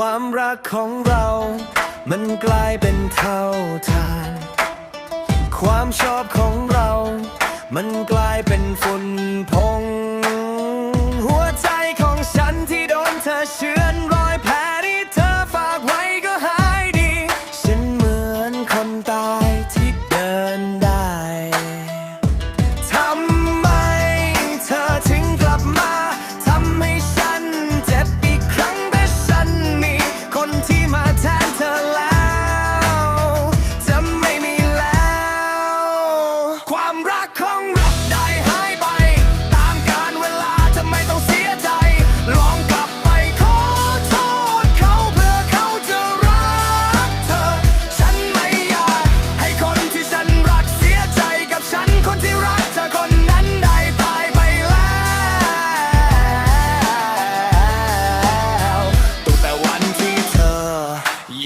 ความรักของเรา มันกลายเป็นเท่าทาน ความชอบของเรา มันกลายเป็นฝุ่นพง หัวใจของฉันที่โดนเธอเชื้อ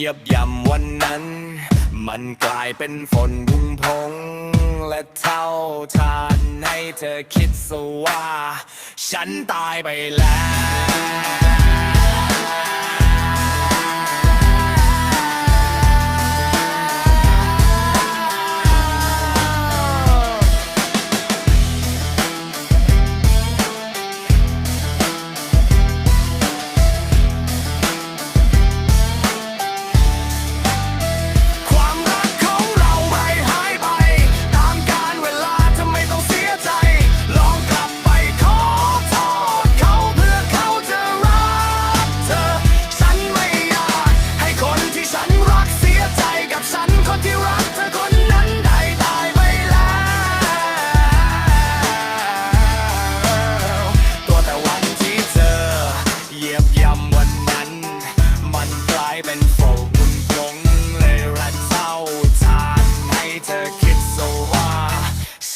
เยียบย่ำวันนั้น มันกลายเป็นฝนบุ้งพง และเท่าทานให้เธอคิดสว่า ฉันตายไปแล้ว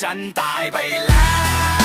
ฉันตายไปแล้ว